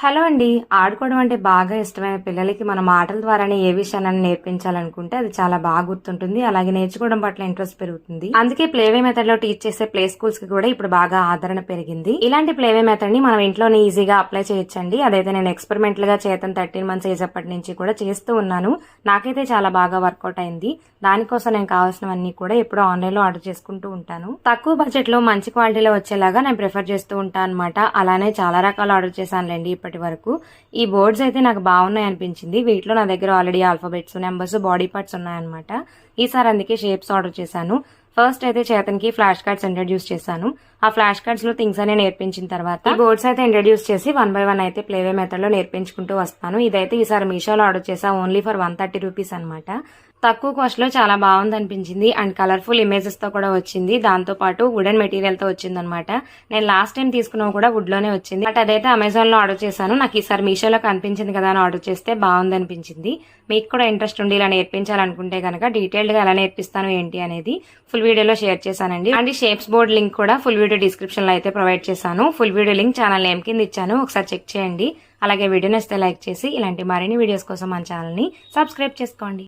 Hello అండి. ఆడుకోవడం అంటే బాగా ఇష్టమైన పిల్లలకి మన మాటల ద్వారానే ఏ విషయాన్ని నేర్పించాలనుకుంటే అది చాలా బాగా గుర్తుంటుంది. అలాగే నేర్చుకోవడం పట్ల ఇంట్రెస్ట్ పెరుగుతుంది. అందుకే ప్లేవే మెథడ్లో టీచ్ చేసే ప్లే స్కూల్స్కి కూడా ఇప్పుడు బాగా ఆదరణ పెరిగింది. ఇలాంటి ప్లేవే మెథడ్ని మనం ఇంట్లోనే ఈజీగా అప్లై చేయొచ్చండి. అదైతే నేను ఎక్స్పెరిమెంటల్గా చేతను థర్టీన్ మంత్స్ ఏజ్ అప్పటి నుంచి కూడా చేస్తూ ఉన్నాను. నాకైతే చాలా బాగా వర్కౌట్ అయింది. దానికోసం నేను కావాల్సినవన్నీ కూడా ఎప్పుడూ ఆన్లైన్లో ఆర్డర్ చేసుకుంటూ ఉంటాను. తక్కువ బడ్జెట్లో మంచి క్వాలిటీలో వచ్చేలాగా నేను ప్రిఫర్ చేస్తూ ఉంటాను అనమాట అలానే చాలా రకాలు ఆర్డర్ చేశానులేండి ఇప్పటి వరకు. ఈ బోర్డ్స్ అయితే నాకు బాగున్నాయి అనిపించింది. వీటిలో నా దగ్గర already alphabets numbers body parts ఉన్నాయన్నమాట. ఈసారి అందుకే షేప్స్ ఆర్డర్ చేశాను. ఫస్ట్ అయితే చేతన్కి ఫ్లాష్ కార్డ్స్ ఇంట్రడ్యూస్ చేశాను. ఆ ఫ్లాష్ కార్డ్స్లో థింగ్స్ అనే నేర్పించిన తర్వాత బోర్డ్స్ అయితే ఇంట్రడ్యూస్ చేసి వన్ బై వన్ అయితే ప్లేవే మెథడ్లో నేర్పించుకుంటూ వస్తాను. ఇదైతే ఈసారి మీషోలో ఆర్డర్ చేసా only for one thirty rupees అనమాట తక్కువ కాస్ట్లో చాలా బాగుంది అనిపించింది. అండ్ కలర్ఫుల్ ఇమేజెస్తో కూడా వచ్చింది. దాంతో పాటు వుడెన్ మెటీరియల్తో వచ్చింది అనమాట నేను లాస్ట్ టైం తీసుకున్నవి కూడా వుడ్లోనే వచ్చింది. బట్ అదైతే అమెజాన్లో ఆర్డర్ చేశాను. నాకు ఈసారి మీషోలో కనిపించింది కదా అని ఆర్డర్ చేస్తే బాగుంది అనిపించింది. మీకు కూడా ఇంట్రెస్ట్ ఉండి ఇలా నేర్పించాలనుకుంటే కనుక డీటెయిల్డ్గా ఎలా నేర్పిస్తాను ఏంటి అనేది ఫుల్ వీడియోలో షేర్ చేశానండి. అండ్ షేప్స్ బోర్డ్ లింక్ కూడా ఫుల్ వీడియో డిస్క్రిప్షన్లో అయితే ప్రొవైడ్ చేశాను. Full video link channel name కింద ఇచ్చాను. ఒకసారి చెక్ చేయండి. అలాగే వీడియో నచ్చితే లైక్ చేసి ఇలాంటి మరిన్ని వీడియోస్ కోసం మన ఛానల్ని సబ్స్క్రైబ్ చేసుకోండి.